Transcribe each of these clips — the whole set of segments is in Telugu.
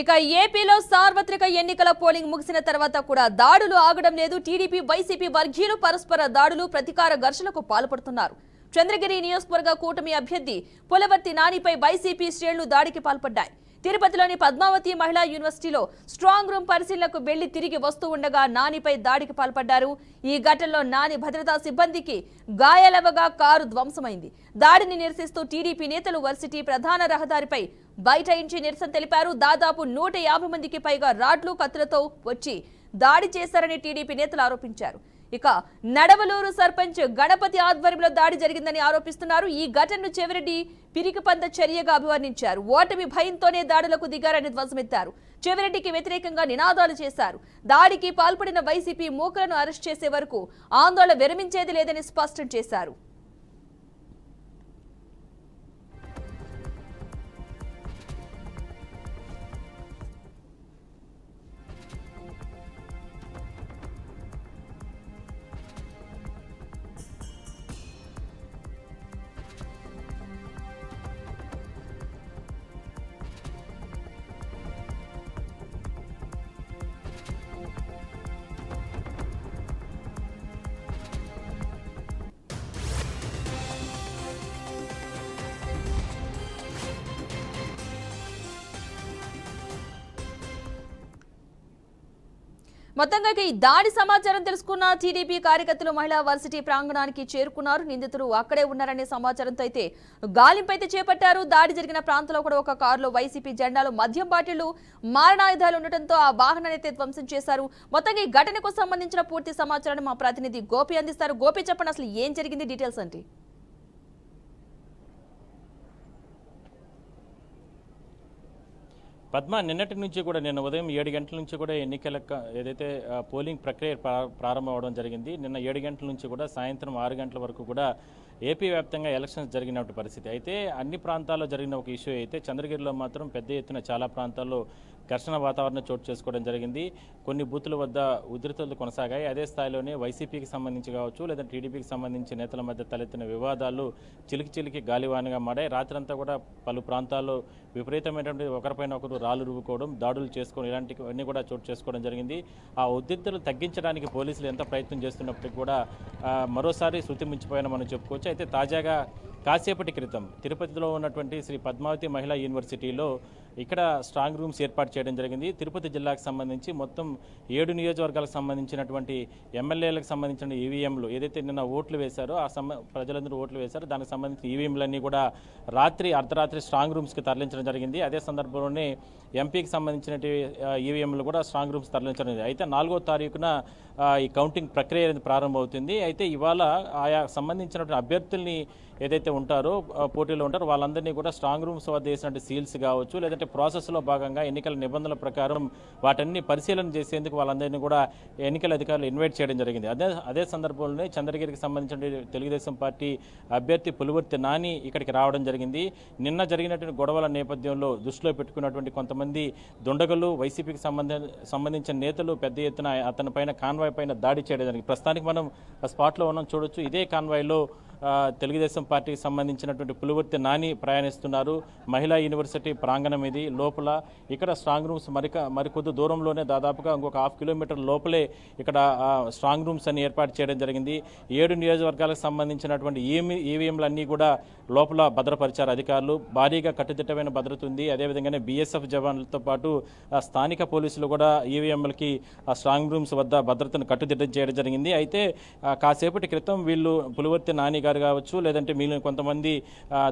ఇక ఏపీలో సార్వత్రిక ఎన్నికల పోలింగ్ ముగిసిన తర్వాత కూడా దాడులు ఆగడం లేదు. టీడీపీ వైసీపీ వర్గీయులు పరస్పర దాడులు ప్రతికార ఘర్షణకు పాల్పడుతున్నారు. చంద్రగిరి నియోజకవర్గ కూటమి అభ్యర్థి పులవర్తి నానిపై వైసీపీ శ్రేణులు దాడికి పాల్పడ్డాయి. తిరుపతిలోని పద్మావతి మహిళా యూనివర్సిటీలో స్ట్రాంగ్ రూమ్ పరిశీలనకు వెళ్ళి తిరిగి వస్తూ ఉండగా నానిపై దాడికి పాల్పడ్డారు. ఈ ఘటనలో నాని భద్రతా సిబ్బందికి గాయాలవగా కారు ధ్వంసమైంది. దాడిని నిరసిస్తూ టీడీపీ నేతలు వర్సిటీ ప్రధాన రహదారిపై బైఠాయించి నిరసన తెలిపారు. దాదాపు నూట యాభై మందికి పైగా రాడ్లు కత్తులతో వచ్చి దాడి చేశారని టీడీపీ నేతలు ఆరోపించారు. ఇక నడవలూరు సర్పంచ్ గణపతి ఆధ్వర్యంలో దాడి జరిగిందని ఆరోపిస్తున్నారు. ఈ ఘటనను చెవిరెడ్డి పిరికిపంద చర్యగా అభివర్ణించారు. ఓటమి భయంతోనే దాడులకు దిగారని ధ్వజమెత్తారు చెవిరెడ్డికి వ్యతిరేకంగా నినాదాలు చేశారు. దాడికి పాల్పడిన వైసీపీ మూకలను అరెస్ట్ చేసే వరకు ఆందోళన విరమించేది లేదని స్పష్టం చేశారు. మొత్తంగా ఈ దాడి సమాచారం తెలుసుకున్న టీడీపీ కార్యకర్తలు మహిళా వర్సిటీ ప్రాంగణానికి చేరుకున్నారు. నిందితులు అక్కడే ఉన్నారనే సమాచారంతో అయితే గాలింపు అయితే చేపట్టారు. దాడి జరిగిన ప్రాంతంలో కూడా ఒక కారులో వైసీపీ జెండాలు మద్యం బాటిళ్ళు మారణాయుధాలు ఉండటంతో ఆ వాహనాన్ని అయితే ధ్వంసం చేశారు. మొత్తంగా ఈ ఘటనకు సంబంధించిన పూర్తి సమాచారాన్ని మా ప్రతినిధి గోపి అందిస్తారు. గోపి చెప్పండి అసలు ఏం జరిగింది? డీటెయిల్స్ అంటే పద్మ నిన్నటి నుంచి కూడా నిన్న ఉదయం ఏడు గంటల నుంచి కూడా ఎన్నికల ఏదైతే పోలింగ్ ప్రక్రియ ప్రా- ప్రారంభం అవడం జరిగింది నిన్న ఏడు గంటల నుంచి కూడా సాయంత్రం ఆరు గంటల వరకు కూడా ఏపీ వ్యాప్తంగా ఎలక్షన్స్ జరిగినటువంటి పరిస్థితి. అయితే అన్ని ప్రాంతాల్లో జరిగిన ఒక ఇష్యూ అయితే చంద్రగిరిలో మాత్రం పెద్ద ఎత్తున చాలా ప్రాంతాల్లో ఘర్షణ వాతావరణం చోటు చేసుకోవడం జరిగింది. కొన్ని బూతుల వద్ద ఉధృతలు కొనసాగాయి. అదే స్థాయిలోనే వైసీపీకి సంబంధించి కావచ్చు లేదా టీడీపీకి సంబంధించి నేతల మధ్య తలెత్తిన వివాదాలు చిలికి చిలికి గాలివానగా మాడాయి రాత్రంతా కూడా పలు ప్రాంతాల్లో విపరీతమైనటువంటి ఒకరిపైన ఒకరు రాళ్ళు రువ్వుకోవడం దాడులు చేసుకోవడం ఇలాంటివన్నీ కూడా చోటు చేసుకోవడం జరిగింది. ఆ ఉద్రిక్తలు తగ్గించడానికి పోలీసులు ఎంత ప్రయత్నం చేస్తున్నప్పటికీ కూడా మరోసారి శృతి మించిపోయిన మనం చెప్పుకోవచ్చు. అయితే తాజాగా కాసేపటి క్రితం తిరుపతిలో ఉన్నటువంటి శ్రీ పద్మావతి మహిళా యూనివర్సిటీలో ఇక్కడ స్ట్రాంగ్ రూమ్స్ ఏర్పాటు చేయడం జరిగింది. తిరుపతి జిల్లాకు సంబంధించి మొత్తం ఏడు నియోజకవర్గాలకు సంబంధించినటువంటి ఎమ్మెల్యేలకు సంబంధించిన ఈవీఎంలు ఏదైతే నిన్న ఓట్లు వేశారో ఆ సమ ప్రజలందరూ ఓట్లు వేశారో. దానికి సంబంధించిన ఈవీఎంలన్నీ కూడా రాత్రి అర్ధరాత్రి స్ట్రాంగ్ రూమ్స్కి తరలించడం జరిగింది. అదే సందర్భంలోనే ఎంపీకి సంబంధించిన ఈవీఎంలు కూడా స్ట్రాంగ్ రూమ్స్ తరలించడం జరిగింది. అయితే నాలుగో తారీఖున ఈ కౌంటింగ్ ప్రక్రియ అనేది ప్రారంభమవుతుంది. అయితే ఇవాళ ఆయా సంబంధించినటువంటి అభ్యర్థుల్ని ఏదైతే ఉంటారో పోటీలో ఉంటారో వాళ్ళందరినీ కూడా స్ట్రాంగ్ రూమ్స్ వద్ద వేసినట్టు సీల్స్ కావచ్చు లేదంటే ప్రాసెస్లో భాగంగా ఎన్నికల నిబంధనల ప్రకారం వాటన్ని పరిశీలన చేసేందుకు వాళ్ళందరినీ కూడా ఎన్నికల అధికారులు ఇన్వైట్ చేయడం జరిగింది. అదే అదే సందర్భంలోనే చంద్రగిరికి సంబంధించిన తెలుగుదేశం పార్టీ అభ్యర్థి పులివర్తి నాని ఇక్కడికి రావడం జరిగింది. నిన్న జరిగినటువంటి గొడవల నేపథ్యంలో దృష్టిలో పెట్టుకున్నటువంటి కొంతమంది దుండగలు వైసీపీకి సంబంధ సంబంధించిన నేతలు పెద్ద ఎత్తున అతని పైన కాన్వాయ్ పైన దాడి చేయడానికి ప్రస్తుతానికి మనం ఆ స్పాట్లో ఉన్నాం చూడొచ్చు. ఇదే కాన్వాయ్లో తెలుగుదేశం పార్టీకి సంబంధించినటువంటి పులివర్తి నాని ప్రయాణిస్తున్నారు. మహిళా యూనివర్సిటీ ప్రాంగణం ఇది. లోపల ఇక్కడ స్ట్రాంగ్ రూమ్స్ మరిక మరికొద్ది దూరంలోనే దాదాపుగా ఇంకొక హాఫ్ కిలోమీటర్ లోపలే ఇక్కడ స్ట్రాంగ్ రూమ్స్ అని ఏర్పాటు చేయడం జరిగింది. ఏడు నియోజకవర్గాలకు సంబంధించినటువంటి ఈవీ ఈవీఎంలు అన్నీ కూడా లోపల భద్రపరిచారు అధికారులు. భారీగా కట్టుదిట్టమైన భద్రత ఉంది. అదేవిధంగానే బీఎస్ఎఫ్ జవాన్లతో పాటు స్థానిక పోలీసులు కూడా ఈవీఎంలకి ఆ స్ట్రాంగ్ రూమ్స్ వద్ద భద్రతను కట్టుదిట్టం చేయడం జరిగింది. అయితే కాసేపటి క్రితం వీళ్ళు పులివర్తి నాని గారు కావచ్చు లేదంటే మిగిలిన కొంతమంది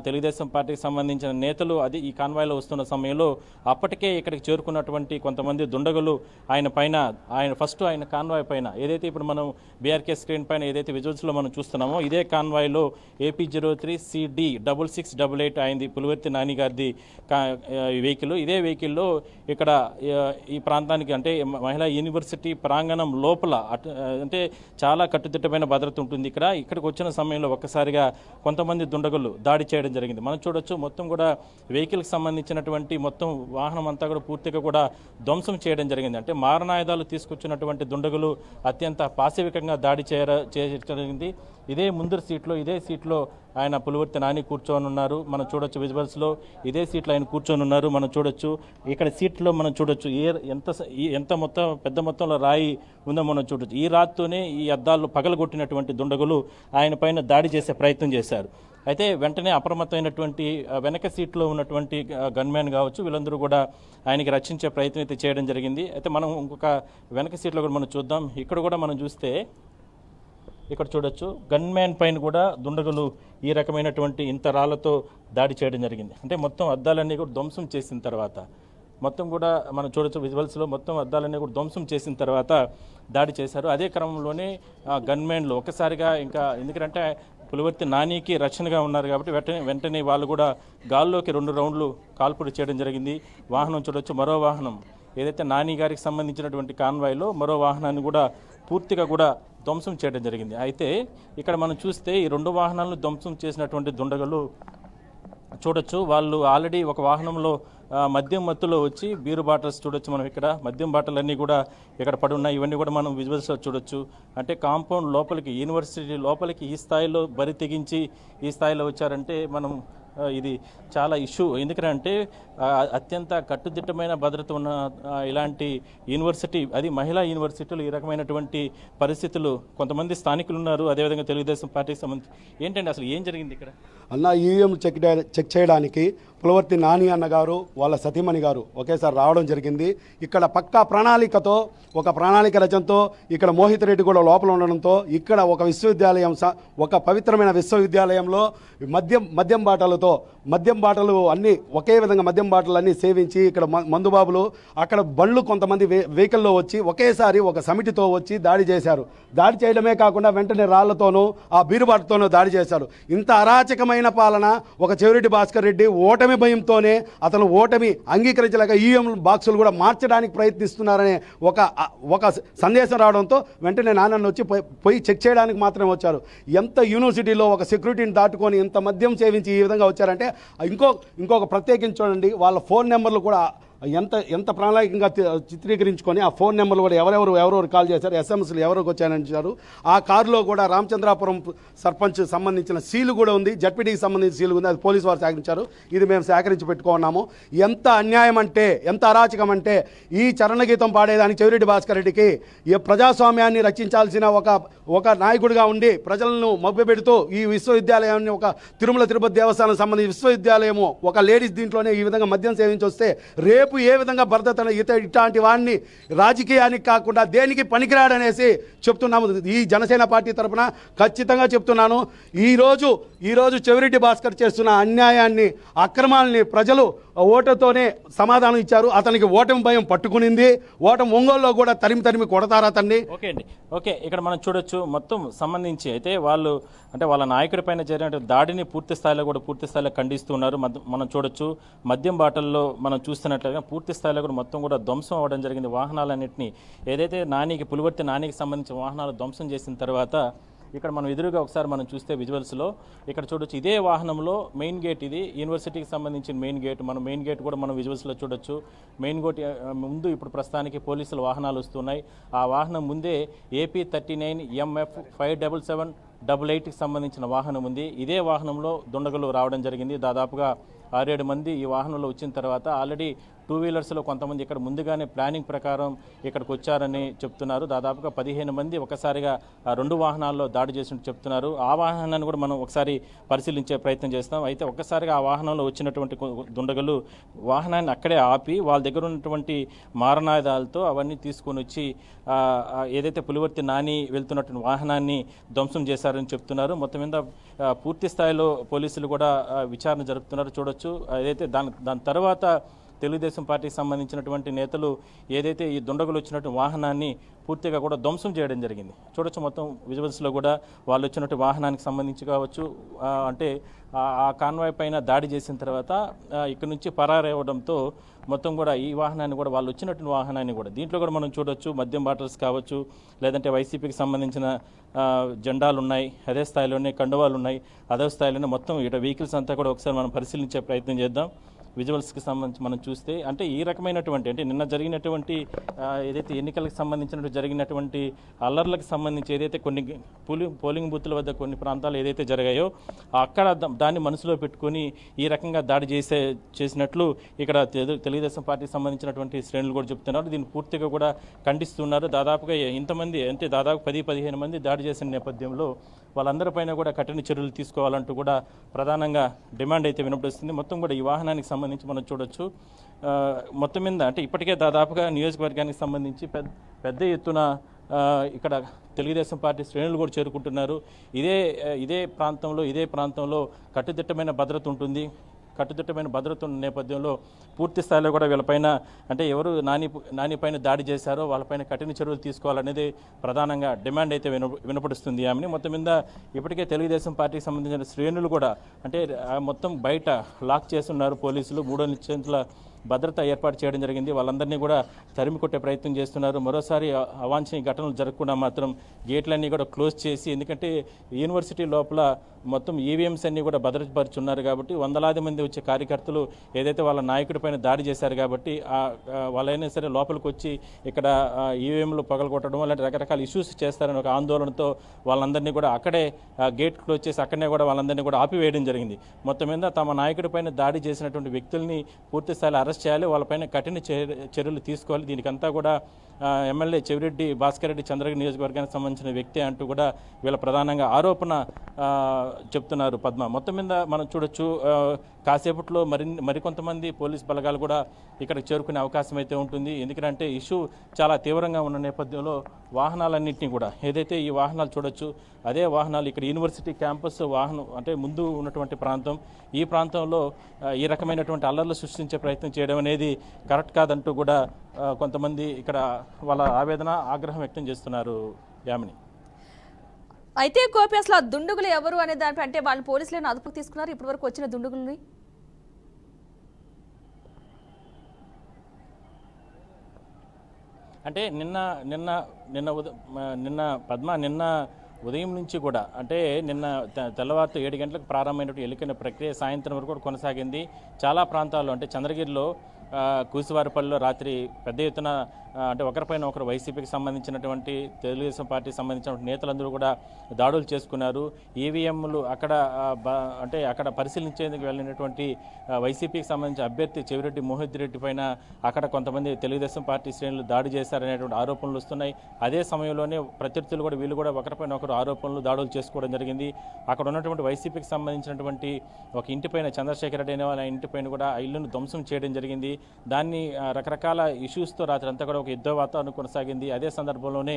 తెలుగుదేశం పార్టీకి సంబంధించిన నేతలు అది ఈ కాన్వాయ్లో వస్తున్న సమయంలో అప్పటికే ఇక్కడికి చేరుకున్నటువంటి కొంతమంది దుండగులు ఆయన పైన ఆయన ఫస్ట్ ఆయన కాన్వాయ్ పైన ఏదైతే ఇప్పుడు మనం బీఆర్కే స్క్రీన్ పైన ఏదైతే విజువల్స్లో మనం చూస్తున్నామో ఇదే కాన్వాయ్లో AP zero three CD double six double eight అయింది పులివర్తి నాని గారిది వెహికల్ ఇదే వెహికల్లో ఇక్కడ ఈ ప్రాంతానికి అంటే మహిళా యూనివర్సిటీ ప్రాంగణం లోపల అంటే చాలా కట్టుదిట్టమైన భద్రత ఉంటుంది ఇక్కడ. ఇక్కడికి వచ్చిన సమయంలో ఒక ఒక్కసారిగా కొంతమంది దుండగులు దాడి చేయడం జరిగింది. మనం చూడొచ్చు మొత్తం కూడా వెహికల్కి సంబంధించినటువంటి మొత్తం వాహనం అంతా కూడా పూర్తిగా కూడా ధ్వంసం చేయడం జరిగింది. అంటే మారణాయుధాలు తీసుకొచ్చినటువంటి దుండగులు అత్యంత పాశవికంగా దాడి చేయర చేయడం జరిగింది. ఇదే ముందర సీట్లో ఇదే సీట్లో ఆయన పులివర్తి నాని కూర్చొని ఉన్నారు. మనం చూడొచ్చు విజువల్స్లో ఇదే సీట్లో ఆయన కూర్చొని ఉన్నారు. మనం చూడొచ్చు. ఇక్కడ సీట్లో మనం చూడొచ్చు. ఏ ఎంత ఎంత మొత్తం పెద్ద మొత్తంలో రాయి ఉందో మనం చూడొచ్చు. ఈ రాతితోనే ఈ అద్దాలు పగలగొట్టినటువంటి దుండగులు ఆయన పైన దాడి చేసే ప్రయత్నం చేశారు. అయితే వెంటనే అప్రమత్తమైనటువంటి వెనక సీట్లో ఉన్నటువంటి గన్మ్యాన్ కావచ్చు వీళ్ళందరూ కూడా ఆయనకి రక్షించే ప్రయత్నం అయితే చేయడం జరిగింది. అయితే మనం ఇంకొక వెనక సీట్లో కూడా మనం చూద్దాం. ఇక్కడ కూడా మనం చూస్తే ఇక్కడ చూడొచ్చు. గన్మ్యాన్ పైన కూడా దుండగులు ఈ రకమైనటువంటి ఇంత రాళ్ళతో దాడి చేయడం జరిగింది. అంటే మొత్తం అద్దాలన్నీ కూడా ధ్వంసం చేసిన తర్వాత మొత్తం కూడా మనం చూడొచ్చు విజువల్స్లో మొత్తం అద్దాలన్నీ కూడా ధ్వంసం చేసిన తర్వాత దాడి చేశారు. అదే క్రమంలోనే ఆ గన్మ్యాన్లు ఒకసారిగా ఇంకా ఎందుకంటే పులివర్తి నానికి రక్షణగా ఉన్నారు కాబట్టి వెంటనే వెంటనే వాళ్ళు కూడా గాల్లోకి రెండు రౌండ్లు కాల్పుడు చేయడం జరిగింది. వాహనం చూడొచ్చు. మరో వాహనం ఏదైతే నాని గారికి సంబంధించినటువంటి కాన్వాయ్లో మరో వాహనాన్ని కూడా పూర్తిగా కూడా ధ్వంసం చేయడం జరిగింది. అయితే ఇక్కడ మనం చూస్తే ఈ రెండు వాహనాలను ధ్వంసం చేసినటువంటి దుండగలు చూడొచ్చు. వాళ్ళు ఆల్రెడీ ఒక వాహనంలో మద్యం మత్తులో వచ్చి బీరు బాటిల్స్ చూడొచ్చు మనం ఇక్కడ. మద్యం బాటిల్ కూడా ఇక్కడ పడి ఉన్నాయి. ఇవన్నీ కూడా మనం విజువల్స్లో చూడొచ్చు. అంటే కాంపౌండ్ లోపలికి యూనివర్సిటీ లోపలికి ఈ స్థాయిలో బరి తెగించి ఈ స్థాయిలో వచ్చారంటే మనం ఇది చాలా ఇష్యూ. ఎందుకంటే అత్యంత కట్టుదిట్టమైన భద్రత ఉన్న ఇలాంటి యూనివర్సిటీ అది మహిళా యూనివర్సిటీలు ఈ రకమైనటువంటి పరిస్థితులు కొంతమంది స్థానికులు ఉన్నారు అదేవిధంగా తెలుగుదేశం పార్టీకి సంబంధించి. ఏంటండి అసలు ఏం జరిగింది ఇక్కడ? అన్న ఈవీఎం చెక్ చెక్ చేయడానికి పులవర్తి నాని అన్న గారు వాళ్ళ సతీమణి గారు ఒకేసారి రావడం జరిగింది. ఇక్కడ పక్కా ప్రణాళికతో ఒక ప్రణాళిక రచనతో ఇక్కడ మోహిత్ రెడ్డి కూడా లోపల ఉండడంతో ఇక్కడ ఒక విశ్వవిద్యాలయం స- ఒక పవిత్రమైన విశ్వవిద్యాలయంలో మద్యం మద్యం బాటలతో మద్యం బాటలు అన్నీ ఒకే విధంగా మద్యం బాటలు అన్నీ సేవించి ఇక్కడ మ- మందుబాబులు అక్కడ బళ్ళు కొంతమంది వెహికల్లో వచ్చి ఒకేసారి ఒక సమితితో వచ్చి దాడి చేశారు. దాడి చేయడమే కాకుండా వెంటనే రాళ్ళతోనూ ఆ బీరుబాటుతోనూ దాడి చేశారు. ఇంత అరాచకమైన పాలన ఒక చెవిరెడ్డి భాస్కర్ రెడ్డి ఓటమి భయంతోనే అతను ఓటమి అంగీకరించలేక ఈఎం బాక్సులు కూడా మార్చడానికి ప్రయత్నిస్తున్నారనే ఒక ఒక సందేశం రావడంతో వెంటనే నాన్న వచ్చి పోయి చెక్ చేయడానికి మాత్రమే వచ్చారు. ఎంత యూనివర్సిటీలో ఒక సెక్యూరిటీని దాటుకొని ఇంత మద్యం సేవించి ఈ విధంగా వచ్చారంటే ఇంకో ఇంకొక ప్రత్యేకించి చూడండి వాళ్ళ ఫోన్ నెంబర్లు కూడా ఎంత ఎంత ప్రణాళికంగా చిత్రీకరించుకొని ఆ ఫోన్ నెంబర్లు కూడా ఎవరెవరు ఎవరెవరు కాల్ చేశారు ఎస్ఎంఎస్లు ఎవరికి వచ్చాయని ఆ కారులో కూడా రామచంద్రాపురం సర్పంచ్ సంబంధించిన సీలు కూడా ఉంది జడ్పీటీకి సంబంధించిన సీలు ఉంది అది పోలీసు వారు సేకరించారు. ఇది మేము సేకరించి పెట్టుకున్నాము ఎంత అన్యాయం అంటే ఎంత అరాచకం అంటే ఈ చరణగీతం పాడేదానికి చెవిరెడ్డి భాస్కర్ రెడ్డికి ఈ ప్రజాస్వామ్యాన్ని రక్షించాల్సిన ఒక ఒక నాయకుడిగా ఉండి ప్రజలను మభ్యపెడుతూ ఈ విశ్వవిద్యాలయాన్ని ఒక తిరుమల తిరుపతి దేవస్థానం సంబంధించి విశ్వవిద్యాలయము ఒక లేడీస్ దీంట్లోనే ఈ విధంగా మద్యం సేవించి వస్తే రేపు ఏ విధంగా భద్రత ఇత ఇట్లాంటి వాడిని రాజకీయానికి కాకుండా దేనికి పనికిరాడనేసి చెప్తున్నాము. ఈ జనసేన పార్టీ తరఫున ఖచ్చితంగా చెప్తున్నాను. ఈరోజు ఈరోజు చెవిరెడ్డి భాస్కర్ చేస్తున్న అన్యాయాన్ని అక్రమాలని ప్రజలు ఓటతోనే సమాధానం ఇచ్చారు. అతనికి ఓటమి భయం పట్టుకునింది. ఓటమి ఒంగోలులో కూడా తరిమి తరిమి కొడతారు అతన్ని. ఓకే అండి. ఓకే ఇక్కడ మనం చూడొచ్చు మొత్తం సంబంధించి అయితే వాళ్ళు అంటే వాళ్ళ నాయకుడి పైన జరిగిన దాడిని పూర్తి స్థాయిలో కూడా పూర్తి స్థాయిలో ఖండిస్తున్నారు మద్- మనం చూడొచ్చు మద్యం బాటల్లో మనం చూస్తున్నట్లుగా పూర్తి స్థాయిలో కూడా మొత్తం కూడా ధ్వంసం అవ్వడం జరిగింది. వాహనాలన్నింటినీ ఏదైతే నానికి పులివర్తి నానికి సంబంధించిన వాహనాలు ధ్వంసం చేసిన తర్వాత ఇక్కడ మనం ఎదురుగా ఒకసారి మనం చూస్తే విజువల్స్లో ఇక్కడ చూడొచ్చు ఇదే వాహనంలో మెయిన్ గేట్ ఇది. యూనివర్సిటీకి సంబంధించిన మెయిన్ గేట్ మనం మెయిన్ గేట్ కూడా మనం విజువల్స్లో చూడొచ్చు. మెయిన్ గేట్ ముందు ఇప్పుడు ప్రస్తుతానికి పోలీసుల వాహనాలు వస్తున్నాయి. ఆ వాహనం ముందే AP thirty nine MF five double seven double ఎయిట్కి సంబంధించిన వాహనం ఉంది. ఇదే వాహనంలో దుండగులు రావడం జరిగింది. దాదాపుగా ఆరేడు మంది ఈ వాహనంలో వచ్చిన తర్వాత ఆల్రెడీ టూ వీలర్స్లో కొంతమంది ఇక్కడ ముందుగానే ప్లానింగ్ ప్రకారం ఇక్కడికి వచ్చారని చెప్తున్నారు. దాదాపుగా పదిహేను మంది ఒకసారిగా రెండు వాహనాల్లో దాడి చేసినట్టు చెప్తున్నారు. ఆ వాహనాన్ని కూడా మనం ఒకసారి పరిశీలించే ప్రయత్నం చేస్తాం. అయితే ఒక్కసారిగా ఆ వాహనంలో వచ్చినటువంటి దుండగలు దుండగులు వాహనాన్ని అక్కడే ఆపి వాళ్ళ దగ్గర ఉన్నటువంటి మారణాయుధాలతో అవన్నీ తీసుకొని వచ్చి ఏదైతే పులివర్తి నాని వెళ్తున్నటువంటి వాహనాన్ని ధ్వంసం చేశారని చెప్తున్నారు. మొత్తం మీద పూర్తి స్థాయిలో పోలీసులు కూడా విచారణ జరుపుతున్నారు. చూడొచ్చు. ఏదైతే దాని దాని తర్వాత తెలుగుదేశం పార్టీకి సంబంధించినటువంటి నేతలు ఏదైతే ఈ దుండగులు వచ్చినటువంటి వాహనాన్ని పూర్తిగా కూడా ధ్వంసం చేయడం జరిగింది. చూడొచ్చు మొత్తం విజువల్స్లో కూడా వాళ్ళు వచ్చినట్టు వాహనానికి సంబంధించి కావచ్చు అంటే ఆ- కాన్వాయ్ పైన దాడి చేసిన తర్వాత ఇక్కడ నుంచి పరారేవడంతో మొత్తం కూడా ఈ వాహనాన్ని కూడా వాళ్ళు వచ్చినటువంటి వాహనాన్ని కూడా దీంట్లో కూడా మనం చూడొచ్చు మద్యం బాటిల్స్ కావచ్చు లేదంటే వైసీపీకి సంబంధించిన జెండాలు ఉన్నాయి అదే స్థాయిలోనే కండువాలు ఉన్నాయి అదే స్థాయిలోనే మొత్తం ఇటు వెహికల్స్ అంతా కూడా ఒకసారి మనం పరిశీలించే ప్రయత్నం చేద్దాం. విజువల్స్కి సంబంధించి మనం చూస్తే అంటే ఈ రకమైనటువంటి అంటే నిన్న జరిగినటువంటి ఏదైతే ఎన్నికలకు సంబంధించినటువంటి జరిగినటువంటి అల్లర్లకు సంబంధించి ఏదైతే కొన్ని పోలింగ్ పోలింగ్ బూత్ల వద్ద కొన్ని ప్రాంతాలు ఏదైతే జరిగాయో అక్కడ దాన్ని మనసులో పెట్టుకొని ఈ రకంగా దాడి చేసే చేసినట్లు ఇక్కడ తెలు- తెలుగుదేశం పార్టీకి సంబంధించినటువంటి శ్రేణులు కూడా చెప్తున్నారు. దీన్ని పూర్తిగా కూడా ఖండిస్తున్నారు. దాదాపుగా ఇంతమంది అంటే దాదాపు పది పదిహేను మంది దాడి చేసిన నేపథ్యంలో వాళ్ళందరిపైన కూడా కఠిన చర్యలు తీసుకోవాలంటూ కూడా ప్రధానంగా డిమాండ్ అయితే వినపడిస్తుంది. మొత్తం కూడా ఈ వాహనానికి సంబంధించి మనం చూడొచ్చు. మొత్తం మీద అంటే ఇప్పటికే దాదాపుగా నియోజకవర్గానికి సంబంధించి పెద్ద పెద్ద ఎత్తున ఇక్కడ తెలుగుదేశం పార్టీ శ్రేణులు కూడా చేరుకుంటున్నారు. ఇదే ఇదే ప్రాంతంలో ఇదే ప్రాంతంలో కట్టుదిట్టమైన భద్రత ఉంటుంది. కట్టుదిట్టమైన భద్రత ఉన్న నేపథ్యంలో పూర్తి స్థాయిలో కూడా వీళ్ళపైన అంటే ఎవరు నాని నానిపైన దాడి చేశారో వాళ్ళపైన కఠిన చర్యలు తీసుకోవాలనేది ప్రధానంగా డిమాండ్ అయితే విన వినపడుస్తుంది ఆమెని. మొత్తం మీద ఇప్పటికే తెలుగుదేశం పార్టీకి సంబంధించిన శ్రేణులు కూడా అంటే మొత్తం బయట లాక్ చేస్తున్నారు పోలీసులు. మూడో నిశ్చయించుల భద్రత ఏర్పాటు చేయడం జరిగింది. వాళ్ళందరినీ కూడా తరిమి కొట్టే ప్రయత్నం చేస్తున్నారు. మరోసారి అవాంఛనీయ ఘటనలు జరగకుండా మాత్రం గేట్లన్నీ కూడా క్లోజ్ చేసి ఎందుకంటే యూనివర్సిటీ లోపల మొత్తం ఈవీఎంస్ అన్ని కూడా భద్రపరుచున్నారు కాబట్టి వందలాది మంది వచ్చే కార్యకర్తలు ఏదైతే వాళ్ళ నాయకుడి పైన దాడి చేశారు కాబట్టి వాళ్ళైనా సరే లోపలికి వచ్చి ఇక్కడ ఈవీఎంలు పగలగొట్టడం అలాంటి రకరకాల ఇష్యూస్ చేస్తారని ఒక ఆందోళనతో వాళ్ళందరినీ కూడా అక్కడే గేట్ క్లోజ్ చేసి అక్కడనే కూడా వాళ్ళందరినీ కూడా ఆపివేయడం జరిగింది. మొత్తం మీద తమ నాయకుడిపైన దాడి చేసినటువంటి వ్యక్తుల్ని పూర్తి స్థాయిలో అరెస్ట్ చేయాలి వాళ్ళపైన కఠిన చర్య- చర్యలు తీసుకోవాలి. దీనికంతా కూడా ఎమ్మెల్యే చెవిరెడ్డి భాస్కర్ రెడ్డి చంద్రగిరి నియోజకవర్గానికి సంబంధించిన వ్యక్తి అంటూ కూడా వీళ్ళ ప్రధానంగా ఆరోపణ చెప్తున్నారు పద్మ. మొత్తం మీద మనం చూడొచ్చు కాసేపట్లో మరి మరికొంతమంది పోలీస్ బలగాలు కూడా ఇక్కడికి చేరుకునే అవకాశం అయితే ఉంటుంది. ఎందుకంటే ఇష్యూ చాలా తీవ్రంగా ఉన్న నేపథ్యంలో వాహనాలన్నింటినీ కూడా ఏదైతే ఈ వాహనాలు చూడొచ్చు అదే వాహనాలు ఇక్కడ యూనివర్సిటీ క్యాంపస్ వాహనం అంటే ముందు ఉన్నటువంటి ప్రాంతం ఈ ప్రాంతంలో ఈ రకమైనటువంటి అల్లర్లు సృష్టించే ప్రయత్నం చేయడం అనేది కరెక్ట్ కాదంటూ కూడా కొంతమంది ఇక్కడ వాళ్ళ ఆవేదన ఆగ్రహం వ్యక్తం చేస్తున్నారు యామిని. అయితే గోపి అసలు ఆ దుండుగులు ఎవరు అనే దానిపై అంటే వాళ్ళు పోలీసులను అదుపుకు తీసుకున్నారు? ఇప్పటివరకు వచ్చిన దుండుగుల్ని? అంటే నిన్న నిన్న నిన్న ఉద నిన్న పద్మ నిన్న ఉదయం నుంచి కూడా అంటే నిన్న తెల్లవారుతో ఏడు గంటలకు ప్రారంభమైనటువంటి ఎన్నికల ప్రక్రియ సాయంత్రం వరకు కూడా కొనసాగింది. చాలా ప్రాంతాల్లో అంటే చంద్రగిరిలో కూసువారిపల్లిలో రాత్రి పెద్ద ఎత్తున అంటే ఒకరిపైన ఒకరు వైసీపీకి సంబంధించినటువంటి తెలుగుదేశం పార్టీకి సంబంధించినటువంటి నేతలందరూ కూడా దాడులు చేసుకున్నారు. ఈవీఎంలు అక్కడ అంటే అక్కడ పరిశీలించేందుకు వెళ్ళినటువంటి వైసీపీకి సంబంధించిన అభ్యర్థి చెవిరెడ్డి మోహిత్ రెడ్డి పైన అక్కడ కొంతమంది తెలుగుదేశం పార్టీ శ్రేణులు దాడి చేశారనేటువంటి ఆరోపణలు వస్తున్నాయి. అదే సమయంలోనే ప్రత్యర్థులు కూడా వీళ్ళు కూడా ఒకరిపైన ఒకరు ఆరోపణలు దాడులు చేసుకోవడం జరిగింది. అక్కడ ఉన్నటువంటి వైసీపీకి సంబంధించినటువంటి ఒక ఇంటిపైన చంద్రశేఖర్ రెడ్డి అనే వాళ్ళ ఇంటిపైన కూడా ఆ ఇల్లును ధ్వంసం చేయడం జరిగింది. దాన్ని రకరకాల ఇష్యూస్తో రాత్రి అంతా కూడా ఒక యుద్ధ వాతావరణం కొనసాగింది. అదే సందర్భంలోనే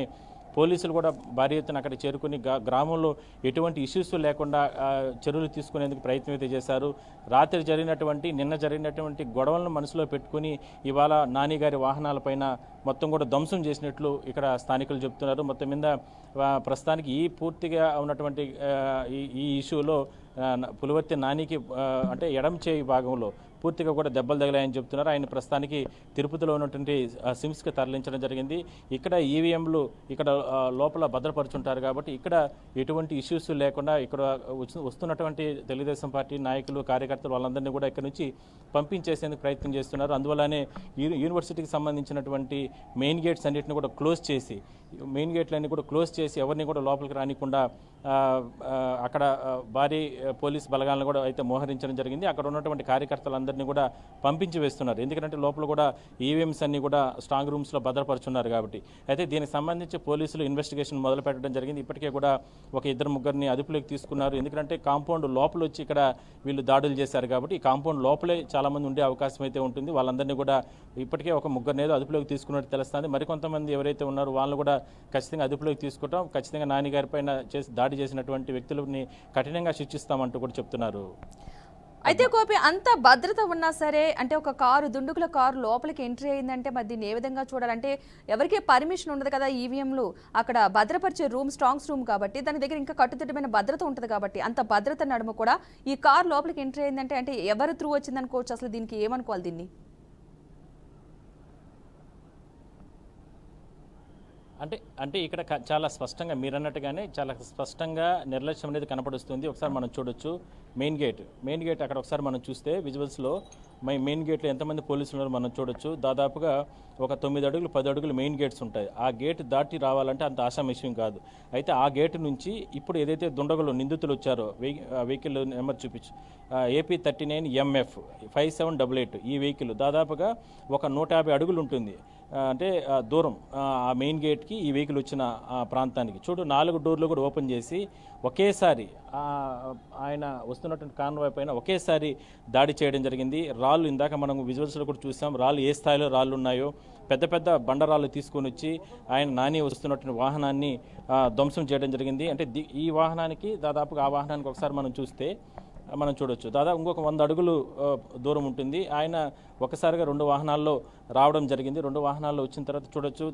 పోలీసులు కూడా భారీ ఎత్తున అక్కడ చేరుకుని గ్రామంలో ఎటువంటి ఇష్యూస్ లేకుండా చర్యలు తీసుకునేందుకు ప్రయత్నం అయితే చేశారు. రాత్రి జరిగినటువంటి నిన్న జరిగినటువంటి గొడవలను మనసులో పెట్టుకుని ఇవాళ నాని గారి వాహనాలపైన మొత్తం కూడా ధ్వంసం చేసినట్లు ఇక్కడ స్థానికులు చెప్తున్నారు. మొత్తం మీద ప్రస్తుతానికి ఈ పూర్తిగా ఉన్నటువంటి ఈ ఈ ఇష్యూలో పులివర్తి నానికి అంటే ఎడం చేయి భాగంలో పూర్తిగా కూడా దెబ్బలు తగిలాయని చెప్తున్నారు. ఆయన ప్రస్తుతానికి తిరుపతిలో ఉన్నటువంటి సిమ్స్కి తరలించడం జరిగింది. ఇక్కడ ఈవీఎంలు ఇక్కడ లోపల భద్రపరుచుంటారు కాబట్టి ఇక్కడ ఎటువంటి ఇష్యూస్ లేకుండా ఇక్కడ వస్తున్నటువంటి తెలుగుదేశం పార్టీ నాయకులు కార్యకర్తలు వాళ్ళందరినీ కూడా ఇక్కడ నుంచి పంపించేసేందుకు ప్రయత్నం చేస్తున్నారు. అందువల్లనే యూనివర్సిటీకి సంబంధించినటువంటి మెయిన్ గేట్స్ అన్నిటిని కూడా క్లోజ్ చేసి మెయిన్ గేట్లన్నీ కూడా క్లోజ్ చేసి ఎవరిని కూడా లోపలికి రానికుండా అక్కడ భారీ పోలీస్ బలగాలను కూడా అయితే మోహరించడం జరిగింది. అక్కడ ఉన్నటువంటి కార్యకర్తలందరినీ కూడా పంపించి వేస్తున్నారు. ఎందుకంటే లోపల కూడా ఈవీఎంస్ అన్ని కూడా స్ట్రాంగ్ రూమ్స్లో భద్రపరుచున్నారు కాబట్టి. అయితే దీనికి సంబంధించి పోలీసులు ఇన్వెస్టిగేషన్ మొదలు పెట్టడం జరిగింది. ఇప్పటికే కూడా ఒక ఇద్దరు ముగ్గురిని అదుపులోకి తీసుకున్నారు. ఎందుకంటే కాంపౌండ్ లోపల వచ్చి ఇక్కడ వీళ్ళు దాడులు చేశారు కాబట్టి ఈ కాంపౌండ్ లోపలే చాలామంది ఉండే అవకాశం అయితే ఉంటుంది. వాళ్ళందరినీ కూడా ఇప్పటికే ఒక ముగ్గురిని ఏదో అదుపులోకి తీసుకున్నట్టు తెలుస్తుంది. మరికొంతమంది ఎవరైతే ఉన్నారో వాళ్ళు కూడా ఖచ్చితంగా అదుపులోకి తీసుకుంటాం. ఖచ్చితంగా నానిగారి పైన చేసి దాడి చేసినటువంటి వ్యక్తులని కఠినంగా శిక్షిస్తామంటూ కూడా చెప్తున్నారు. అయితే గోపి అంత భద్రత ఉన్నా సరే అంటే ఒక కారు దుండుకుల కారు లోపలికి ఎంట్రీ అయిందంటే మరి దీన్ని ఏ విధంగా చూడాలంటే ఎవరికే పర్మిషన్ ఉండదు కదా ఈవీఎంలు. అక్కడ భద్రపరిచే రూమ్ స్ట్రాంగ్స్ రూమ్ కాబట్టి దాని దగ్గర ఇంకా కట్టుదిట్టమైన భద్రత ఉంటుంది కాబట్టి అంత భద్రత నడుము కూడా ఈ కారు లోపలికి ఎంట్రీ అయిందంటే అంటే ఎవరు త్రూ వచ్చిందనుకోవచ్చు? అసలు దీనికి ఏమనుకోవాలి దీన్ని? అంటే అంటే ఇక్కడ చాలా స్పష్టంగా మీరు అన్నట్టుగానే చాలా స్పష్టంగా నిర్లక్ష్యం అనేది కనపడుస్తుంది. ఒకసారి మనం చూడొచ్చు. Main gate. మెయిన్ గేట్ అక్కడ ఒకసారి మనం చూస్తే విజువల్స్లో మై మెయిన్ గేట్లో ఎంతమంది పోలీసులు ఉన్నారో మనం చూడొచ్చు. దాదాపుగా ఒక తొమ్మిది అడుగులు పది అడుగులు మెయిన్ గేట్స్ ఉంటాయి. ఆ గేట్ దాటి రావాలంటే అంత ఆశా విషయం కాదు. అయితే ఆ గేట్ నుంచి ఇప్పుడు ఏదైతే దుండగులు నిందితులు వచ్చారో వెహికల్ నెంబర్ చూపించు AP thirty nine MF five seven double eight ఈ వెహికల్. దాదాపుగా ఒక నూట యాభై అడుగులు ఉంటుంది. అంటే దూరం ఆ, మెయిన్ గేట్కి ఈ వెహికల్ వచ్చిన ప్రాంతానికి. చూడు నాలుగు డోర్లు కూడా ఓపెన్ చేసి ఒకేసారి ఆయన వస్తున్నటువంటి కాన్వాయ్ పైన ఒకేసారి దాడి చేయడం జరిగింది. రాళ్ళు ఇందాక మనం విజువల్స్లో కూడా చూసాం. రాళ్ళు ఏ స్థాయిలో రాళ్ళు ఉన్నాయో పెద్ద పెద్ద బండరాళ్ళు తీసుకొని వచ్చి ఆయన నాని వస్తున్నటువంటి వాహనాన్ని ధ్వంసం చేయడం జరిగింది. అంటే ఈ వాహనానికి దాదాపుగా ఆ వాహనానికి ఒకసారి మనం చూస్తే మనం చూడొచ్చు. దాదాపు ఇంకొక వంద అడుగులు దూరం ఉంటుంది. ఆయన ఒకసారిగా రెండు వాహనాల్లో రావడం జరిగింది. రెండు వాహనాల్లో వచ్చిన తర్వాత చూడొచ్చు.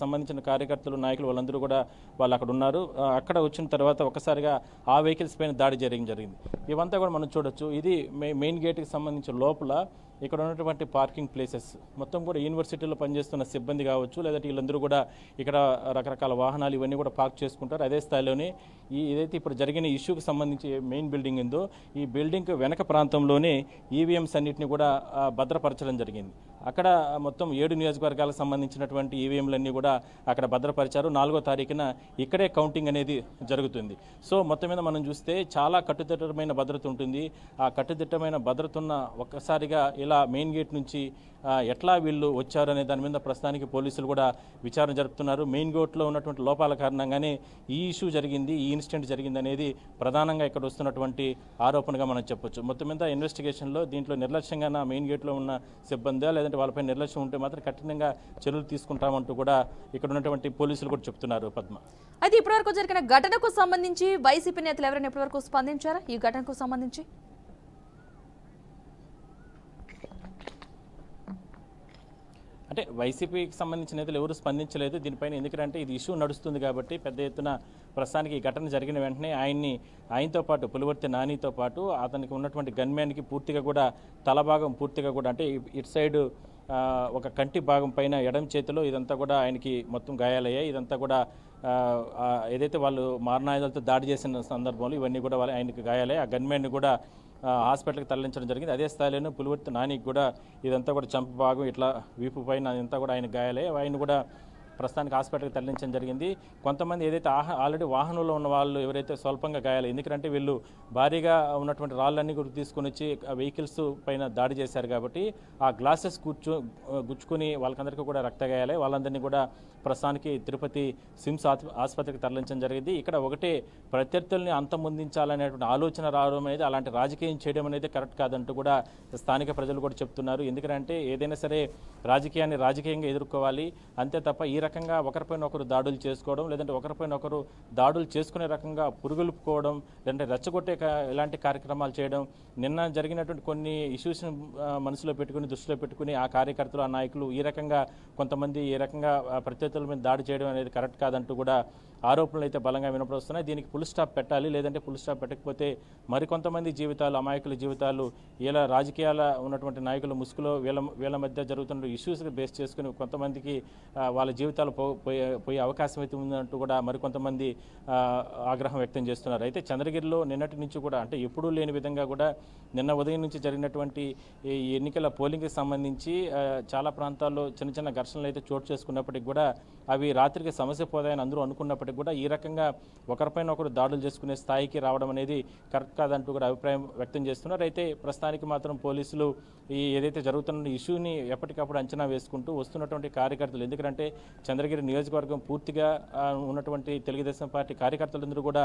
సంబంధించిన కార్యకర్తలు నాయకులు వాళ్ళందరూ కూడా వాళ్ళు అక్కడ ఉన్నారు. అక్కడ వచ్చిన తర్వాత ఒకసారిగా ఆ వెహికల్స్ పైన దాడి జరిగింది జరిగింది. ఇవంతా కూడా మనం చూడొచ్చు. ఇది మెయిన్ గేట్కి సంబంధించిన లోపల ఇక్కడ ఉన్నటువంటి పార్కింగ్ ప్లేసెస్. మొత్తం కూడా యూనివర్సిటీలో పనిచేస్తున్న సిబ్బంది కావచ్చు లేదంటే వీళ్ళందరూ కూడా ఇక్కడ రకరకాల వాహనాలు ఇవన్నీ కూడా పార్క్ చేసుకుంటారు. అదే స్థాయిలోనే ఈ ఏదైతే ఇప్పుడు జరిగిన ఇష్యూకి సంబంధించి మెయిన్ బిల్డింగ్ ఉందో ఈ బిల్డింగ్ వెనక ప్రాంతంలోనే ఈవీఎంస్ అన్నింటినీ కూడా భద్రపరచడం జరిగింది. అక్కడ మొత్తం ఏడు నియోజకవర్గాలకు సంబంధించినటువంటి ఈవీఎంలన్నీ కూడా అక్కడ భద్రపరిచారు. నాలుగో తారీఖున ఇక్కడే కౌంటింగ్ అనేది జరుగుతుంది. సో మొత్తం మీద మనం చూస్తే చాలా కట్టుదిట్టమైన భద్రత ఉంటుంది. ఆ కట్టుదిట్టమైన భద్రత ఉన్న ఒక్కసారిగా ఇలా మెయిన్ గేట్ నుంచి ఎట్లా వీళ్ళు వచ్చారు అనే దాని మీద ప్రస్తుతానికి పోలీసులు కూడా విచారణ జరుపుతున్నారు. మెయిన్ గోట్లో ఉన్నటువంటి లోపాల కారణంగానే ఈ ఇష్యూ జరిగింది ఈ ఇన్సిడెంట్ జరిగింది అనేది ప్రధానంగా ఇక్కడ వస్తున్నటువంటి ఆరోపణగా మనం చెప్పొచ్చు. మొత్తం మీద ఇన్వెస్టిగేషన్లో దీంట్లో నిర్లక్ష్యంగా నా మెయిన్ గేట్లో ఉన్న సిబ్బందా లేదంటే వాళ్ళపై నిర్లక్ష్యం ఉంటే మాత్రం కఠినంగా చర్యలు తీసుకుంటామంటూ కూడా ఇక్కడ ఉన్నటువంటి పోలీసులు కూడా చెప్తున్నారు పద్మ. అయితే ఇప్పటివరకు జరిగిన ఘటనకు సంబంధించి వైసీపీ నేతలు ఎవరైనా ఇప్పటివరకు స్పందించారా? ఈ ఘటనకు సంబంధించి? అంటే వైసీపీకి సంబంధించిన నేతలు ఎవరు స్పందించలేదు. దీనిపైన ఎందుకంటే ఇది ఇష్యూ నడుస్తుంది కాబట్టి పెద్ద ఎత్తున ప్రస్తుతానికి ఈ ఘటన జరిగిన వెంటనే ఆయన్ని ఆయనతో పాటు పులివర్తి నానితో పాటు అతనికి ఉన్నటువంటి గన్మ్యాన్కి పూర్తిగా కూడా తలభాగం పూర్తిగా కూడా అంటే ఇటు సైడు ఒక కంటి భాగం పైన ఎడం చేతిలో ఇదంతా కూడా ఆయనకి మొత్తం గాయాలయ్యాయి. ఇదంతా కూడా ఏదైతే వాళ్ళు మారణాయుధాలతో దాడి చేసిన సందర్భంలో ఇవన్నీ కూడా వాళ్ళు ఆయనకి గాయాలయ్యాయి. ఆ గన్మ్యాన్ని కూడా హాస్పిటల్కి తరలించడం జరిగింది. అదే స్థాయిలోనే పులివర్తి నానికి కూడా ఇదంతా కూడా చంప భాగం ఇట్లా వీపు పైన ఇదంతా కూడా ఆయన గాయాలే ఆయన కూడా ప్రస్తుతానికి హాస్పిటల్కి తరలించడం జరిగింది. కొంతమంది ఏదైతే ఆల్రెడీ వాహనంలో ఉన్న వాళ్ళు ఎవరైతే స్వల్పంగా గాయాలు ఎందుకంటే వీళ్ళు భారీగా ఉన్నటువంటి రాళ్ళన్నీ కూడా తీసుకొని వచ్చి వెహికల్స్ పైన దాడి చేశారు కాబట్టి ఆ గ్లాసెస్ కూర్చో గుచ్చుకొని వాళ్ళకందరికీ కూడా రక్త గాయాలే వాళ్ళందరినీ కూడా ప్రస్తుతానికి తిరుపతి సిమ్స్ ఆసుపత్రికి తరలించడం జరిగింది. ఇక్కడ ఒకటే ప్రత్యర్థుల్ని అంతమొందించాలనేటువంటి ఆలోచన రావడం అనేది అలాంటి రాజకీయం చేయడం అనేది కరెక్ట్ కాదంటూ కూడా స్థానిక ప్రజలు కూడా చెప్తున్నారు. ఎందుకంటే ఏదైనా సరే రాజకీయాన్ని రాజకీయంగా ఎదుర్కోవాలి. అంతే తప్ప ఈ రకంగా ఒకరిపైన ఒకరు దాడులు చేసుకోవడం లేదంటే ఒకరిపైన ఒకరు దాడులు చేసుకునే రకంగా పురుగులుపుకోవడం లేదంటే రెచ్చగొట్టే ఇలాంటి కార్యక్రమాలు చేయడం నిన్న జరిగినటువంటి కొన్ని ఇష్యూస్ మనసులో పెట్టుకుని దృష్టిలో పెట్టుకుని ఆ కార్యకర్తలు ఆ నాయకులు ఈ రకంగా కొంతమంది ఈ రకంగా ప్రత్యర్థుల మీద దాడి చేయడం అనేది కరెక్ట్ కాదంటూ కూడా ఆరోపణలు అయితే బలంగా వినపడుస్తున్నాయి. దీనికి ఫుల్ స్టాప్ పెట్టాలి. లేదంటే ఫుల్ స్టాప్ పెట్టకపోతే మరికొంతమంది జీవితాలు అమాయకుల జీవితాలు ఇలా రాజకీయాల ఉన్నటువంటి నాయకుల ముసుగులో వీళ్ళ వీళ్ళ మధ్య జరుగుతున్న ఇష్యూస్ బేస్ చేసుకుని కొంతమందికి వాళ్ళ జీవితాలు పోయే పోయే అవకాశం అయితే ఉందంటూ కూడా మరికొంతమంది ఆగ్రహం వ్యక్తం చేస్తున్నారు. అయితే చంద్రగిరిలో నిన్నటి నుంచి కూడా అంటే ఎప్పుడూ లేని విధంగా కూడా నిన్న ఉదయం నుంచి జరిగినటువంటి ఈ ఎన్నికల పోలింగ్కి సంబంధించి చాలా ప్రాంతాల్లో చిన్న చిన్న ఘర్షణలు అయితే చోటు చేసుకున్నప్పటికీ కూడా అవి రాత్రికి సమస్య పోదాయని అందరూ అనుకున్నప్పటికీ కూడా ఈ రకంగా ఒకరిపైన ఒకరు దాడులు చేసుకునే స్థాయికి రావడం అనేది కరెక్ట్ కాదంటూ కూడా అభిప్రాయం వ్యక్తం చేస్తున్నారు. అయితే ప్రస్తుతానికి మాత్రం పోలీసులు ఈ ఏదైతే జరుగుతున్న ఇష్యూని ఎప్పటికప్పుడు అంచనా వేసుకుంటూ వస్తున్నటువంటి కార్యకర్తలు ఎందుకంటే చంద్రగిరి నియోజకవర్గం పూర్తిగా ఉన్నటువంటి తెలుగుదేశం పార్టీ కార్యకర్తలందరూ కూడా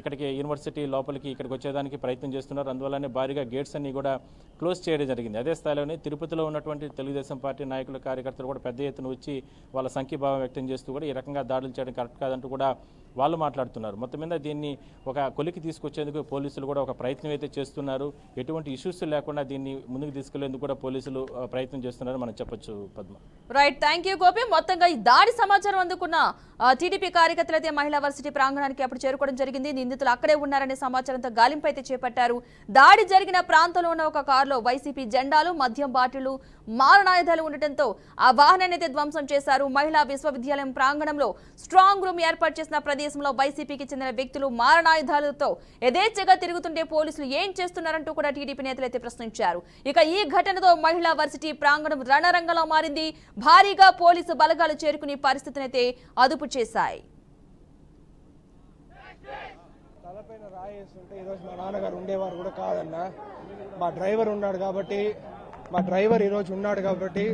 ఇక్కడికి యూనివర్సిటీ లోపలికి ఇక్కడికి వచ్చేదానికి ప్రయత్నం చేస్తున్నారు. అందువల్లనే భారీగా గేట్స్ అన్ని కూడా క్లోజ్ చేయడం జరిగింది. అదే స్థాయిలోనే తిరుపతిలో ఉన్నటువంటి తెలుగుదేశం పార్టీ నాయకులు కార్యకర్తలు కూడా పెద్ద ఎత్తున వచ్చి వాళ్ళ సంఖ్యభావం వ్యక్తం చేస్తూ కూడా ఈ రకంగా దాడులు చేయడం కరెక్ట్ కాదంటూ కూడా వాళ్ళు మాట్లాడుతున్నారు. మొత్తం మీద దీన్ని ఒక కొలికి తీసుకొచ్చేందుకు పోలీసులు కూడా ఒక ప్రయత్నం అయితే చేస్తున్నారు. ఎటువంటి ఇష్యూస్ లేకుండా దీన్ని ముందుకు తీసుకెళ్ళేందుకు కూడా పోలీసులు ప్రయత్నం చేస్తున్నారు మనం చెప్పొచ్చు Padma. Right thank you Gopi. మొత్తంగా ఈ దాడి సమాచారం అందుకున్న టీడీపీ కార్యకర్తలు అయితే మహిళా వర్సిటీ ప్రాంగణానికి అప్పుడు చేరుకోవడం జరిగింది. నిందితులు అక్కడే ఉన్నారనే సమాచారంతో గాలింపు అయితే చేపట్టారు. దాడి జరిగిన ప్రాంతంలో ఉన్న ఒక కారులో వైసీపీ జెండాలు మద్యం బాటిళ్ళు మారణాయుధాలు ఉండటంతో ఆ వాహనాన్ని అయితే ధ్వంసం చేశారు. మహిళా విశ్వవిద్యాలయం ప్రాంగణంలో స్ట్రాంగ్ రూమ్ ఏర్పాటు చేసిన భారతదేశంలో వైసీపీకి చెందిన వ్యక్తులు మారణాయుధాలతో యథేచ్ఛగా తిరుగుతుంటే పోలీసులు ఏం చేస్తున్నారంటూ కూడా టీడీపీ నేతలు అయితే ప్రశ్నించారు. ఇక ఈ ఘటనతో మహిళా వర్సిటీ ప్రాంగణం రణరంగంలో మారింది. భారీగా పోలీసు బలగాలు చేరుకుని పరిస్థితిని అయితే అదుపు చేశాయి. తలపైన రాయేస్తుంటే ఈరోజు మా నాన్నగారు ఉండేవారు కూడా కాదన్న. మా డ్రైవర్ ఉన్నాడు కాబట్టి మా డ్రైవర్ ఈరోజు ఉన్నాడు కాబట్టి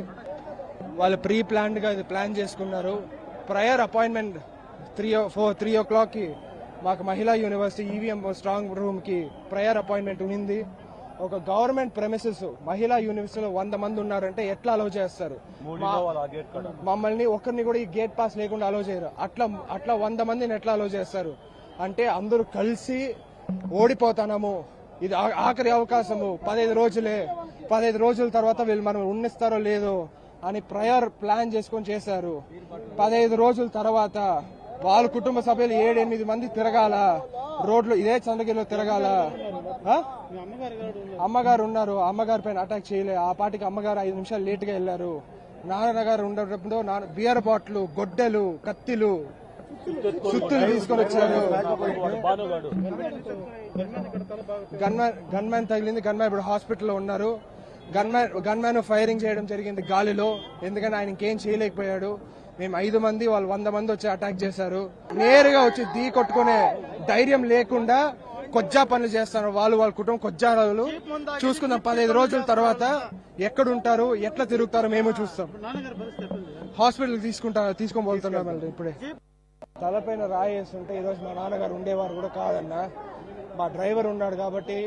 వాళ్ళు ప్రీ ప్లాన్డ్గా ఇది ప్లాన్ చేసుకున్నారు. Prior appointment three four three ఓ క్లాక్కి మాకు మహిళా యూనివర్సిటీ ఈవీఎం స్ట్రాంగ్ రూమ్కి ప్రయర్ అపాయింట్మెంట్ ఉంది ఒక గవర్నమెంట్ ప్రెమిసెస్ మహిళా యూనివర్సిటీలో వంద మంది ఉన్నారంటే ఎట్లా అలౌ చేస్తారు మమ్మల్ని ఒక్కరిని కూడా ఈ గేట్ పాస్ లేకుండా అలౌ చేయరు. అట్లా అట్లా వంద మందిని ఎట్లా అలౌ చేస్తారు? అంటే అందరూ కలిసి ఓడిపోతానము. ఇది ఆఖరి అవకాశము. పదహైదు రోజులే పదహైదు రోజుల తర్వాత వీళ్ళు మనం ఉన్నిస్తారో లేదో అని ప్రయర్ ప్లాన్ చేసుకొని చేశారు. పదహైదు రోజుల తర్వాత వాళ్ళ కుటుంబ సభ్యులు ఏడు ఎనిమిది మంది తిరగాల. రోడ్లు ఇదే చంద్రగిరిలో తిరగాల. అమ్మగారు ఉన్నారు. అమ్మగారి పైన అటాక్ చేయలే. ఆ పాటికి అమ్మగారు ఐదు నిమిషాలు లేట్గా వెళ్ళారు నాన్నగారు ఉండడంతో బియర్ బాటిల్ గొడ్డలు కత్తిలు సుత్తులు తీసుకొని వచ్చారు. గన్మ్యాన్ గన్మ్యాన్ తగిలింది. గన్మ్యాన్ ఇప్పుడు హాస్పిటల్లో ఉన్నారు. గన్మ్యాన్ గన్మ్యాన్ ఫైరింగ్ చేయడం జరిగింది గాలిలో. ఎందుకంటే ఆయన ఇంకేం చేయలేకపోయాడు? మేము ఐదు మంది వాళ్ళు వంద మంది వచ్చి అటాక్ చేశారు. నేరుగా వచ్చి దీ కొట్టుకునే ధైర్యం లేకుండా కొజ్జా పనులు చేస్తారు వాళ్ళు వాళ్ళ కుటుంబం కొజ్జాలు చూసుకుందాం పదహైదు రోజుల తర్వాత ఎక్కడుంటారు ఎట్లా తిరుగుతారో మేము చూస్తాం. హాస్పిటల్ తీసుకుంటా తీసుకొని పోతున్నాం మళ్ళీ ఇప్పుడే. తలపైన రాయేస్తుంటే ఈరోజు మా నాన్నగారు ఉండేవారు కూడా కాదన్న. మా డ్రైవర్ ఉన్నాడు కాబట్టి